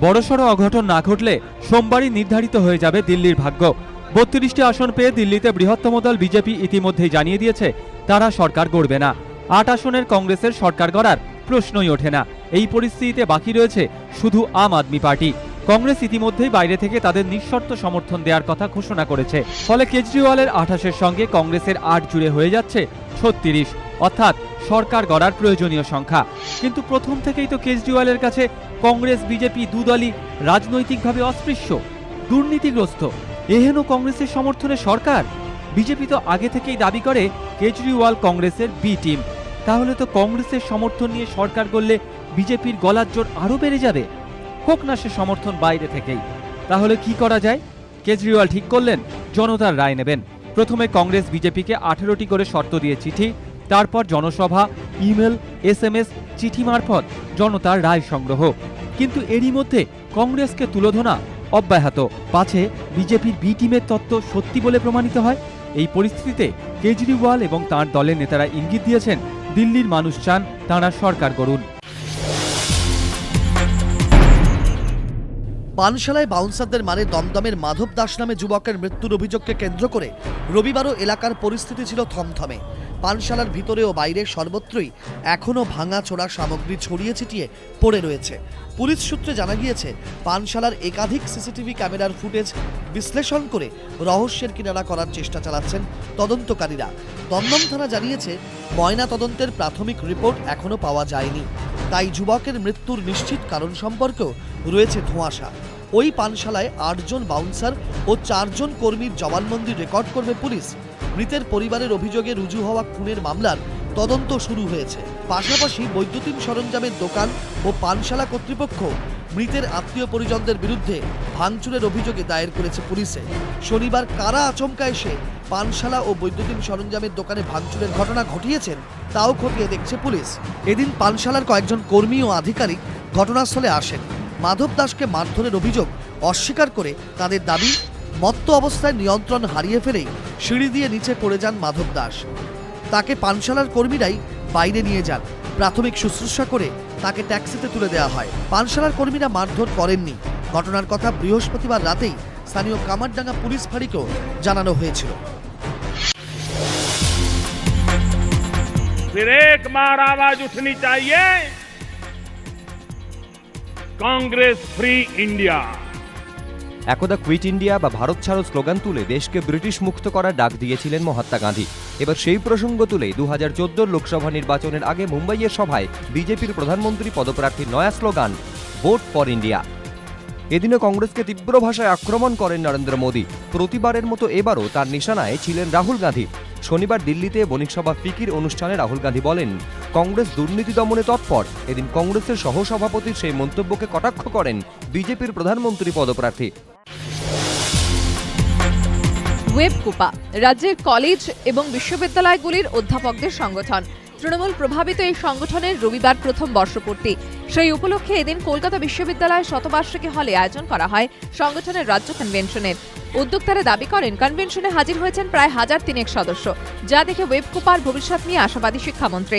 বড়সড় অঘটন না ঘটলে সোমবারই নির্ধারিত হয়ে যাবে দিল্লির ভাগ্য। বত্রিশটি আসন পেয়ে দিল্লিতে বৃহত্তম দল বিজেপি ইতিমধ্যেই জানিয়ে দিয়েছে, তারা সরকার গড়বে না। আট আসনের কংগ্রেসের সরকার গড়ার প্রশ্নই ওঠে না। এই পরিস্থিতিতে বাকি রয়েছে শুধু আম আদমি পার্টি। কংগ্রেস ইতিমধ্যেই বাইরে থেকে তাদের নিঃশর্ত সমর্থন দেওয়ার কথা ঘোষণা করেছে। ফলে কেজরিওয়ালের আঠাশের সঙ্গে কংগ্রেসের আট জুড়ে হয়ে যাচ্ছে ছত্রিশ। অর্থাৎ সরকার গড়ার প্রয়োজনীয় সংখ্যা। কিন্তু প্রথম থেকেই তো কেজরিওয়ালের কাছে কংগ্রেস, বিজেপি দুদলই রাজনৈতিকভাবে অস্পৃশ্য, দুর্নীতিগ্রস্ত। এহেন কংগ্রেসের সমর্থনে সরকার? বিজেপি তো আগে থেকেই দাবি করে কেজরিওয়াল কংগ্রেসের বি টিম। তাহলে তো কংগ্রেসের সমর্থন নিয়ে সরকার করলে বিজেপির গলার জোর আরও বেড়ে যাবে। হোক না সে সমর্থন বাইরে থেকেই। তাহলে কি করা যায়? কেজরিওয়াল ঠিক করলেন, জনতার রায় নেবেন। প্রথমে কংগ্রেস বিজেপিকে আঠেরোটি করে শর্ত দিয়ে চিঠি তারপর জনসভা, ইমেল এস এম এস চিঠি মারফত জনতার রায় সংগ্রহ। কিন্তু এরই মধ্যে কংগ্রেসকে তুলোধনা অব্যাহত। পাছে বিজেপির বি টিমের তত্ত্ব সত্যি বলে প্রমাণিত হয়। এই পরিস্থিতিতে কেজরিওয়াল এবং তার দলের নেতারা ইঙ্গিত দিয়েছেন, দিল্লির মানুষ চান তাঁরা সরকার গড়ুন। পানশালায় বাউন্সারদের মারে দমদমের মাধব দাস নামে যুবকের মৃত্যুর অভিযোগকে কেন্দ্র করে রবিবারও এলাকার পরিস্থিতি ছিল থমথমে। পানশালার ভিতরে ও বাইরে সর্বত্রই এখনও ভাঙা চোরা সামগ্রী ছড়িয়ে ছিটিয়ে পড়ে রয়েছে। পুলিশ সূত্রে জানা গিয়েছে, পানশালার একাধিক সিসিটিভি ক্যামেরার ফুটেজ বিশ্লেষণ করে রহস্যের কিনারা করার চেষ্টা চালাচ্ছেন তদন্তকারীরা। দমদম থানা জানিয়েছে, ময়না তদন্তের প্রাথমিক রিপোর্ট এখনও পাওয়া যায়নি। তাই যুবকের মৃত্যুর নিশ্চিত কারণ সম্পর্কেও রয়েছে ধোঁয়াশা। ওই পানশালায় আটজন বাউন্সার ও চারজন কর্মীর জবানবন্দি রেকর্ড করবে পুলিশ। মৃতের পরিবারের অভিযোগে রুজু হওয়া খুনের মামলার তদন্ত শুরু হয়েছে। পাশাপাশি বৈদ্যুতিন সরঞ্জামের দোকান ও পানশালা কর্তৃপক্ষ মৃতের আত্মীয় পরিজনদের বিরুদ্ধে ভাঙচুরের অভিযোগে দায়ের করেছে পুলিশে। শনিবার কারা আচমকা এসে পানশালা ও বৈদ্যুতিন সরঞ্জামের দোকানে ভাঙচুরের ঘটনা ঘটিয়েছেন তাও খতিয়ে দেখছে পুলিশ। এদিন পানশালার কয়েকজন কর্মী ও আধিকারিক ঘটনাস্থলে আসেন। মাধব দাসকে মারধরের অভিযোগ অস্বীকার করে তাদের দাবি মত্ত অবস্থায় নিয়ন্ত্রণ হারিয়ে ফেলেই সিঁড়ি দিয়ে নিচে পড়ে যান মাধব দাস তাকে পানশালার কর্মীরাই বাইরে নিয়ে যান প্রাথমিক শুশ্রূষা করে তাকে ট্যাক্সিতে তুলে দেওয়া হয় পানশালার কর্মীরা মারধর করেননি ঘটনার কথা বৃহস্পতিবার রাতেই স্থানীয় কামারডাঙ্গা পুলিশ ফাঁড়িকেও জানানো হয়েছিল फिर एक बार आवाज उठनी चाहिए कांग्रेस फ्री इंडिया একদা কুইট ইন্ডিয়া বা ভারত ছাড়ো স্লোগান তুলে দেশকে ব্রিটিশ মুক্ত করার ডাক দিয়েছিলেন মহাত্মা গান্ধী। এবার সেই প্রসঙ্গ তুলে দু হাজার লোকসভা নির্বাচনের আগে মুম্বাইয়ের সভায় বিজেপির প্রধানমন্ত্রী পদপ্রার্থীর নয়া স্লোগান ভোট ফর ইন্ডিয়া এদিনে কংগ্রেসকে তীব্র ভাষায় আক্রমণ করেন নরেন্দ্র মোদী। প্রতিবারের মতো এবারও তার নিশানায় ছিলেন রাহুল গান্ধী। শনিবার দিল্লিতে বণিক সভা ফিকির অনুষ্ঠানে রাহুল গান্ধী বলেন, কংগ্রেস দুর্নীতি দমনে তৎপর। এদিন কংগ্রেসের সহসভাপতির সেই মন্তব্যকে কটাক্ষ করেন বিজেপির প্রধানমন্ত্রী পদপ্রার্থী। ওয়েবকুপা রাজ্যের কলেজ এবং বিশ্ববিদ্যালয়গুলির অধ্যাপকদের সংগঠন। তৃণমূল প্রভাবিত এই সংগঠনের রবিবার প্রথম বর্ষপূর্তি। সেই উপলক্ষে এদিন কলকাতা বিশ্ববিদ্যালয়ের শতবার্ষিকী হলে আয়োজন করা হয় সংগঠনের রাজ্য কনভেনশনের উদ্যোক্তারা দাবি করেন কনভেনশনে হাজির হয়েছেন প্রায় হাজার তিনেক সদস্য, যা দেখে ওয়েবকুপার ভবিষ্যৎ নিয়ে আশাবাদী শিক্ষামন্ত্রী।